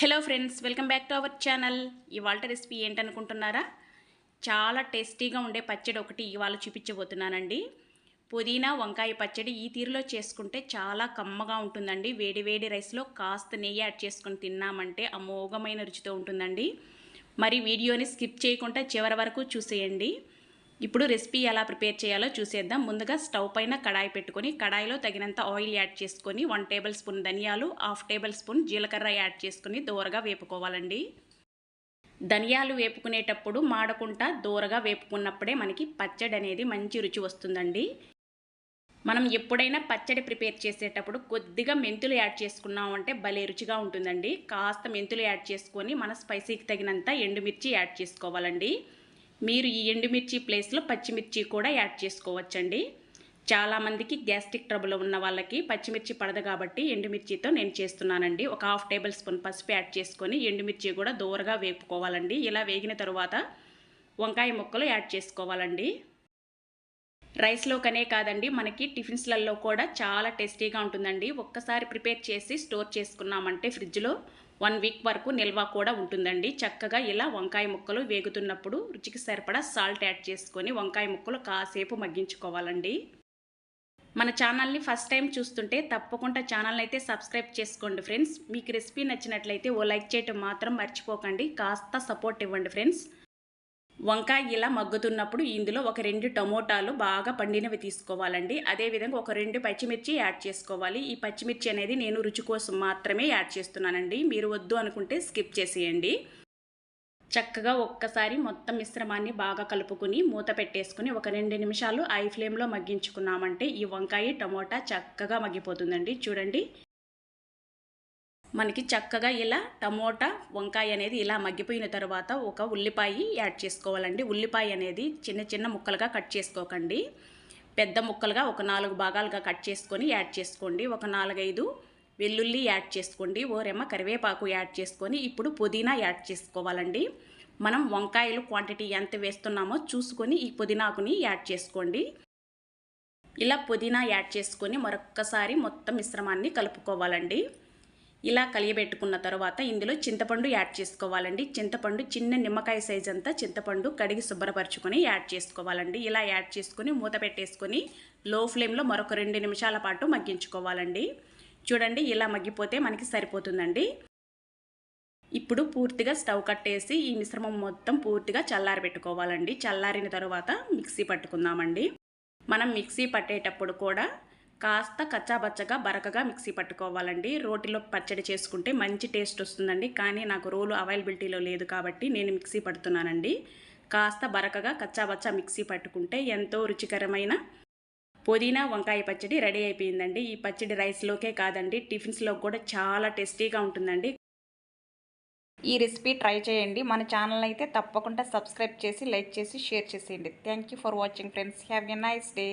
Hello friends welcome back to our channel ఇవాళ recipe ఏంటనుకుంటున్నారా? చాలా టేస్టీగా ఉండే పచ్చడి ఒకటి ఇవాళ చూపించబోతున్నానండి. పుదీనా వంకాయ పచ్చడి ఈ తీరులో చేసుకుంటే చాలా కమ్మగా ఉంటుందండి. వేడి వేడి రైస్లో కాస్త నెయ్యి యాడ్ చేసుకొని తిన్నామంటే అమోఘమైన రుచితో ఉంటుందండి. మరి వీడియోని స్కిప్ చేయకుండా చివరి వరకు చూసేయండి. ఇప్పుడు రెసిపీ ఎలా ప్రిపేర్ చేయాలో చూసేద్దాం. ముందుగా స్టవ్ పైన కడాయి పెట్టుకొని కడాయిలో తగినంత ఆయిల్ యాడ్ చేసుకొని వన్ టేబుల్ స్పూన్ ధనియాలు హాఫ్ టేబుల్ స్పూన్ జీలకర్ర యాడ్ చేసుకొని దూరగా వేపుకోవాలండి. ధనియాలు వేపుకునేటప్పుడు మాడకుండా దూరగా వేపుకున్నప్పుడే మనకి పచ్చడి అనేది మంచి రుచి వస్తుందండి. మనం ఎప్పుడైనా పచ్చడి ప్రిపేర్ చేసేటప్పుడు కొద్దిగా మెంతులు యాడ్ చేసుకున్నామంటే భలే రుచిగా ఉంటుందండి. కాస్త మెంతులు యాడ్ చేసుకొని మన స్పైసీకి తగినంత ఎండుమిర్చి యాడ్ చేసుకోవాలండి. మీరు ఈ ఎండుమిర్చి ప్లేస్లో పచ్చిమిర్చి కూడా యాడ్ చేసుకోవచ్చండి. చాలామందికి గ్యాస్ట్రిక్ ట్రబుల్ ఉన్న వాళ్ళకి పచ్చిమిర్చి పడదు కాబట్టి ఎండుమిర్చితో నేను చేస్తున్నానండి. ఒక హాఫ్ టేబుల్ స్పూన్ పసుపు యాడ్ చేసుకొని ఎండుమిర్చి కూడా దూరగా వేపుకోవాలండి. ఇలా వేగిన తరువాత వంకాయ ముక్కలు యాడ్ చేసుకోవాలండి. రైస్లోకనే కాదండి మనకి టిఫిన్స్లలో కూడా చాలా టేస్టీగా ఉంటుందండి. ఒక్కసారి ప్రిపేర్ చేసి స్టోర్ చేసుకున్నామంటే ఫ్రిడ్జ్లో వన్ వీక్ వరకు నిల్వ కూడా ఉంటుందండి. చక్కగా ఇలా వంకాయ ముక్కలు వేగుతున్నప్పుడు రుచికి సరిపడా సాల్ట్ యాడ్ చేసుకొని వంకాయ ముక్కలు కాసేపు మగ్గించుకోవాలండి. మన ఛానల్ని ఫస్ట్ టైం చూస్తుంటే తప్పకుండా ఛానల్ని అయితే సబ్స్క్రైబ్ చేసుకోండి ఫ్రెండ్స్. మీకు రెసిపీ నచ్చినట్లయితే ఓ లైక్ చేయటం మాత్రం మర్చిపోకండి. కాస్త సపోర్ట్ ఇవ్వండి ఫ్రెండ్స్. వంకాయ ఇలా మగ్గుతున్నప్పుడు ఇందులో ఒక రెండు టమోటాలు బాగా పండినవి తీసుకోవాలండి. అదేవిధంగా ఒక రెండు పచ్చిమిర్చి యాడ్ చేసుకోవాలి. ఈ పచ్చిమిర్చి అనేది నేను రుచి కోసం మాత్రమే యాడ్ చేస్తున్నానండి. మీరు వద్దు అనుకుంటే స్కిప్ చేసేయండి. చక్కగా ఒక్కసారి మొత్తం మిశ్రమాన్ని బాగా కలుపుకుని మూత పెట్టేసుకుని ఒక రెండు నిమిషాలు ఐ ఫ్లేమ్లో మగ్గించుకున్నామంటే ఈ వంకాయ టమోటా చక్కగా మగ్గిపోతుందండి. చూడండి. మనకి చక్కగా ఇలా టమోటా వంకాయ అనేది ఇలా మగ్గిపోయిన తర్వాత ఒక ఉల్లిపాయ యాడ్ చేసుకోవాలండి. ఉల్లిపాయ అనేది చిన్న చిన్న ముక్కలుగా కట్ చేసుకోకండి. పెద్ద ముక్కలుగా ఒక నాలుగు భాగాలుగా కట్ చేసుకొని యాడ్ చేసుకోండి. ఒక నాలుగైదు వెల్లుల్లి యాడ్ చేసుకోండి. ఓరేమ కరివేపాకు యాడ్ చేసుకొని ఇప్పుడు పుదీనా యాడ్ చేసుకోవాలండి. మనం వంకాయలు క్వాంటిటీ ఎంత వేస్తున్నామో చూసుకొని ఈ పుదీనాకుని యాడ్ చేసుకోండి. ఇలా పుదీనా యాడ్ చేసుకొని మరొక్కసారి మొత్తం మిశ్రమాన్ని కలుపుకోవాలండి. ఇలా కలియబెట్టుకున్న తర్వాత ఇందులో చింతపండు యాడ్ చేసుకోవాలండి. చింతపండు చిన్న నిమ్మకాయ సైజ్ అంతా చింతపండు కడిగి శుభ్రపరచుకొని యాడ్ చేసుకోవాలండి. ఇలా యాడ్ చేసుకుని మూత పెట్టేసుకొని లో ఫ్లేమ్లో మరొక రెండు నిమిషాల పాటు మగ్గించుకోవాలండి. చూడండి ఇలా మగ్గిపోతే మనకి సరిపోతుందండి. ఇప్పుడు పూర్తిగా స్టవ్ కట్టేసి ఈ మిశ్రమం మొత్తం పూర్తిగా చల్లారి పెట్టుకోవాలండి. చల్లారిన తర్వాత మిక్సీ పట్టుకుందామండి. మనం మిక్సీ పట్టేటప్పుడు కూడా కాస్త కచ్చాబచ్చగా బరకగా మిక్సీ పట్టుకోవాలండి. రోటిలో పచ్చడి చేసుకుంటే మంచి టేస్ట్ వస్తుందండి. కానీ నాకు రోలు అవైలబిలిటీలో లేదు కాబట్టి నేను మిక్సీ పడుతున్నానండి. కాస్త బరకగా కచ్చాబచ్చా మిక్సీ పట్టుకుంటే ఎంతో రుచికరమైన పుదీనా వంకాయ పచ్చడి రెడీ అయిపోయిందండి. ఈ పచ్చడి రైస్లోకే కాదండి టిఫిన్స్లో కూడా చాలా టేస్టీగా ఉంటుందండి. ఈ రెసిపీ ట్రై చేయండి. మన ఛానల్ అయితే తప్పకుండా సబ్స్క్రైబ్ చేసి లైక్ చేసి షేర్ చేసేయండి. Thank for watching friends. Have a nice day.